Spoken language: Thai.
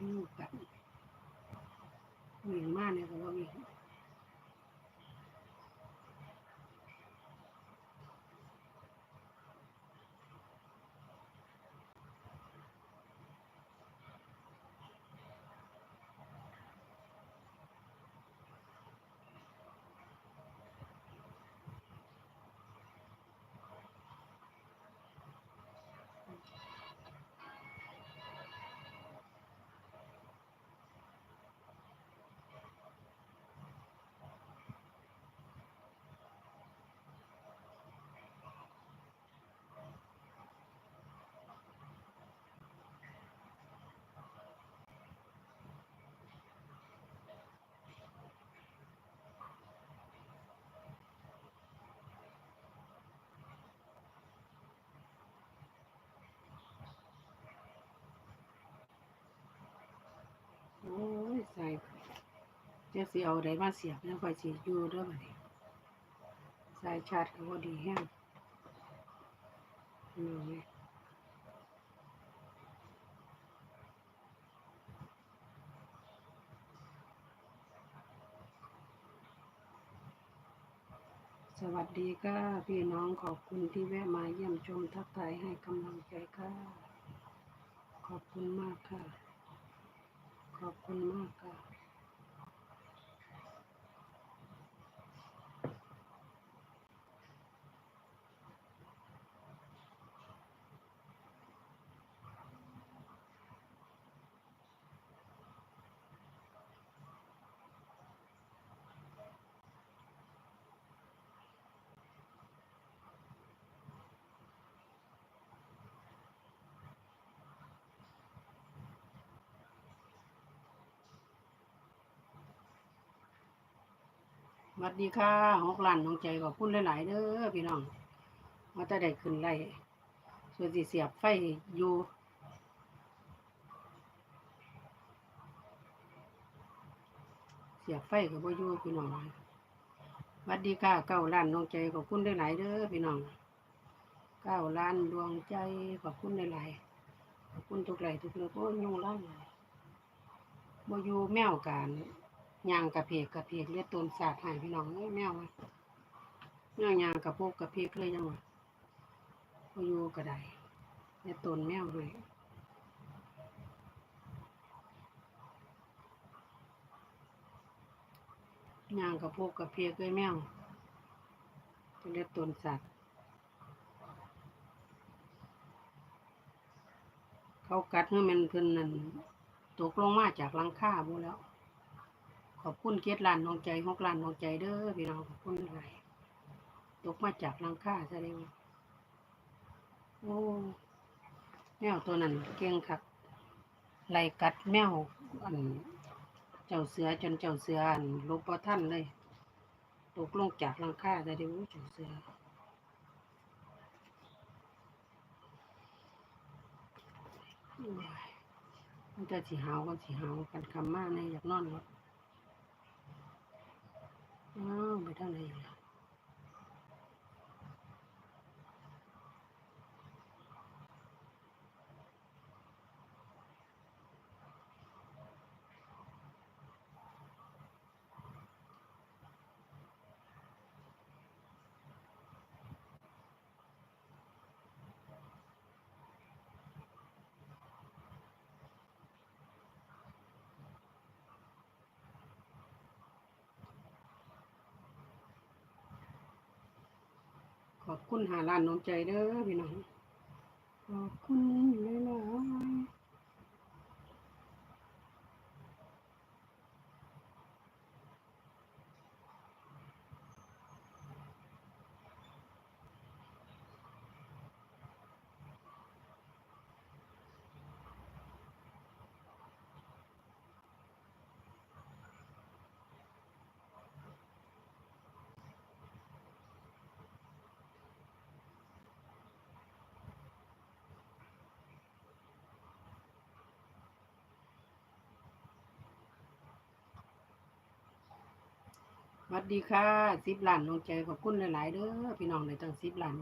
ลูกกันวิ่งมาเนี่ยก็ว่าวิ่ง โอ้ยใส่ จะสิเอาได้มาเสียบแล้วค่อยสิอยู่เด้อบัดนี้สายชาร์จก็ดีแฮงอืมสวัสดีค่ะพี่น้องขอบคุณที่แวะมาเยี่ยมชมทักทายให้กำลังใจค่ะขอบคุณมากค่ะ ขอบคุณมากค่ะ วัสดีค่ะหกล้านน้องใจขอบคุณหลายๆเด้อพี่น้องว่าจะได้ขึ้นไล่ส่วนสิเสียบไฟอยู่เสียบไฟกับบ่อยู่พี่น้องสวัสดีค่ะเก้าล้านดวงใจขอบคุณหลายๆเด้อพี่น้องเก้าล้านดวงใจขอบคุณหลายๆขอบคุณทุกไหลทุกเรื่องโอ้ยุ่งไล่บ่อยู่แมวกัน ยางกระเพกกระเพกเลือดต้นสาดใหายพี่น้องแมวอะแมวยางกระโปกกระเพกเลยจังวะบ่อยู่ก็ไดเลือดต้นแมวเลยยางกระโปกกระเพกเลยแมวเลือดต้นสัตว์เขากัดให้มันเพิ่นนั่นตกลงมาจากหลังคาบูแล้ว ขอบคุณเกียรติล้านน้องใจหกล้านน้องใจเด้อพี่น้องขอบคุณหลายตกมาจากลังค่าแสดงว่าโอ้แมวตัวนั้นเก่งคักไล่กัดแมวอัน เจ้าเสือจนเจ้าเสืออันลบบ่ทันเลยตกลงจากลังค่าแสดงว่าเจ้าเสือมันจะสีหาวก็สีหาวกันคำมากในอยากนอนรถ อ้าวไปทางไหนอีกล่ะ อบคุณหาล้านน้องใจเด้อพี่น้อง ขอบคุณเลยนะ วัสดีค่ะซิบหลานลงใจขอบคุณหลาย ๆ เด้อพี่น้องในจังซิบหลาน